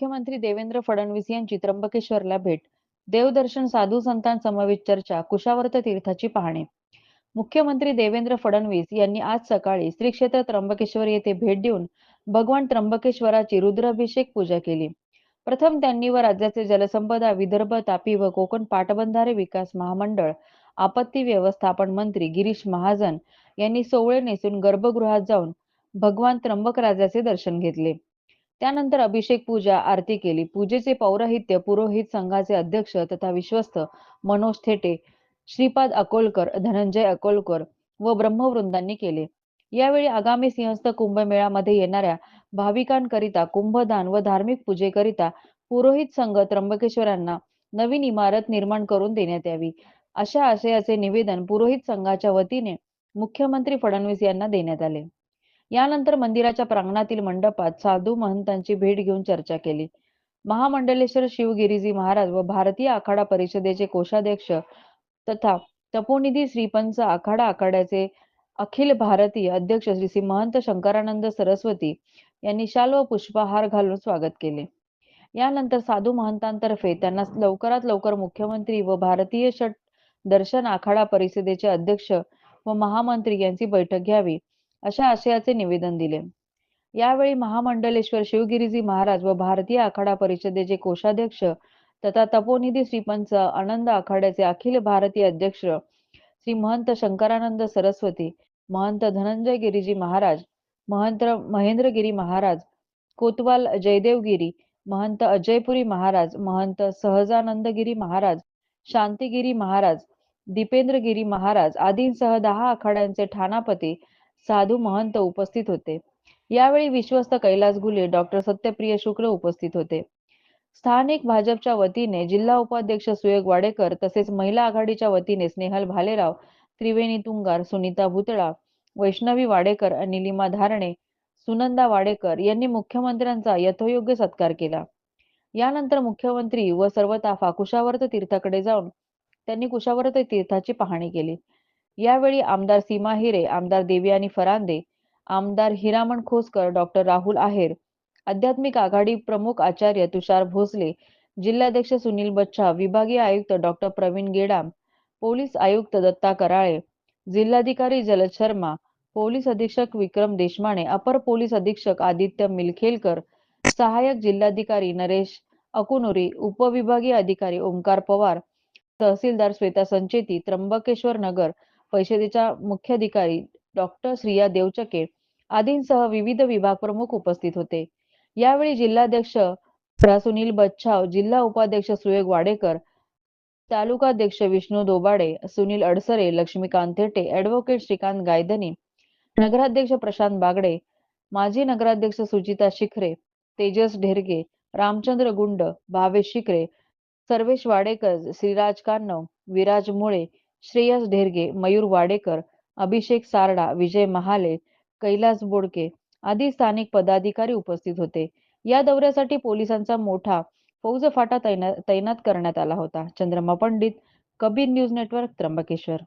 मुख्यमंत्री देवेंद्र फडणवीस यांची त्र्यंबकेश्वरला भेट. देवदर्शन साधू संतांसमवेत चर्चा कुशावर्त तीर्थाची पाहणी. मुख्यमंत्री देवेंद्र फडणवीस यांनी आज सकाळी श्री क्षेत्र त्र्यंबकेश्वर येथे भेट देऊन भगवान त्र्यंबकेश्वराची रुद्राभिषेक पूजा केली. प्रथम त्यांनी व राज्याचे जलसंपदा विदर्भ तापी व कोकण पाटबंधारे विकास महामंडळ आपत्ती व्यवस्थापन मंत्री गिरीश महाजन यांनी सोवळे नेसून गर्भगृहात जाऊन भगवान त्र्यंबक राजाचे दर्शन घेतले. त्यानंतर अभिषेक पूजा आरती केली. पूजेचे पौरोहित्य पुरोहित संघाचे अध्यक्ष तथा विश्वस्त मनोज थेटे श्रीपाद अकोलकर धनंजय अकोलकर व ब्रह्मवृंदांनी केले. यावेळी आगामी सिंहस्थ कुंभमेळ्यामध्ये येणाऱ्या भाविकांकरिता कुंभदान व धार्मिक पूजेकरिता पुरोहित संघ त्र्यंबकेश्वरांना नवीन इमारत निर्माण करून देण्यात यावी. अशा आशयाचे निवेदन पुरोहित संघाच्या वतीने मुख्यमंत्री फडणवीस यांना देण्यात आले. यानंतर मंदिराच्या प्रांगणातील मंडपात साधू महंतांची भेट घेऊन चर्चा केली. महामंडलेश्वर शिवगिरीजी महाराज व भारतीय आखाडा परिषदेचे कोषाध्यक्ष तथा तपोनिधी श्रीपंच आखाडा आखाड्याचे अखिल भारतीय अध्यक्ष श्री श्री महंत शंकरानंद सरस्वती यांनी शाल व पुष्पहार घालून स्वागत केले. यानंतर साधू महंतांतर्फे त्यांना लवकरात लवकर मुख्यमंत्री व भारतीय षट दर्शन आखाडा परिषदेचे अध्यक्ष व महामंत्री यांची बैठक घ्यावी. अशा आशयाचे निवेदन दिले. यावेळी महामंडलेश्वर शिवगिरीजी महाराज व भारतीय आखाडा परिषदेचे कोषाध्यक्ष तथा तपोनिधी श्रीपंच आनंद आखाड्याचे अखिल भारतीय अध्यक्ष श्री महंत शंकरानंद सरस्वती महंत धनंजय गिरीजी महाराज महंत महेंद्रगिरी महाराज कोतवाल जयदेवगिरी महंत अजयपुरी महाराज महंत सहजानंदगिरी महाराज शांतिगिरी महाराज दीपेंद्रगिरी महाराज आदींसह दहा आखाड्यांचे ठाणापती साधू महंत उपस्थित होते. यावेळी विश्वस्त कैलास गुले डॉक्टर सत्यप्रिय शुक्ल उपस्थित होते. स्थानिक भाजपच्या वतीने जिल्हा उपाध्यक्ष सुयोग वाडेकर तसेच महिला आघाडीच्या वतीने स्नेहल भालेराव त्रिवेणी तुंगार सुनीता भुतळा वैष्णवी वाडेकर निलिमा धारणे सुनंदा वाडेकर यांनी मुख्यमंत्र्यांचा यथोयोग्य सत्कार केला. यानंतर मुख्यमंत्री व सर्व ताफा कुशावर्त तीर्थाकडे जाऊन त्यांनी कुशावर्त तीर्थाची पाहणी केली. यावेळी आमदार सीमा हिरे आमदार देवयानी फरांदे आमदार हिरामण खोसकर डॉक्टर राहुल आहेर आध्यात्मिक आघाडी प्रमुख आचार्य तुषार भोसले जिल्हाध्यक्ष सुनील बच्छा विभागीय आयुक्त डॉक्टर प्रवीण गेडाम पोलीस आयुक्त दत्ता कराळे जिल्हाधिकारी जलद शर्मा पोलीस अधीक्षक विक्रम देशमाने अपर पोलीस अधीक्षक आदित्य मिलखेलकर सहाय्यक जिल्हाधिकारी नरेश अकुनुरी उपविभागीय अधिकारी ओंकार पवार तहसीलदार श्वेता संचेती त्र्यंबकेश्वर नगर परिषदेच्या मुख्याधिकारी डॉक्टर श्रिया देवचके आदींसह विविध विभाग प्रमुख उपस्थित होते. यावेळी जिल्हाध्यक्ष सुनील बच्छाव जिल्हा उपाध्यक्ष सुयोग वाडेकर तालुकाध्यक्ष विष्णू दोबाडे सुनील अडसरे लक्ष्मीकांत थेटे ऍडव्होकेट श्रीकांत गायधनी नगराध्यक्ष प्रशांत बागडे माजी नगराध्यक्ष सुजिता शिखरे तेजस ढेरगे रामचंद्र गुंड भावेश शिखरे सर्वेश वाडेकर श्रीराज कान्नव विराज मुळे श्रेयस ढेरगे मयूर वाडेकर अभिषेक सारडा विजय महाले कैलास बोडके आदी स्थानिक पदाधिकारी उपस्थित होते. या दौऱ्यासाठी पोलिसांचा मोठा फौज फाटा तैनात करण्यात आला होता. Chandrama Pandit Kabir news network Trimbakeshwar.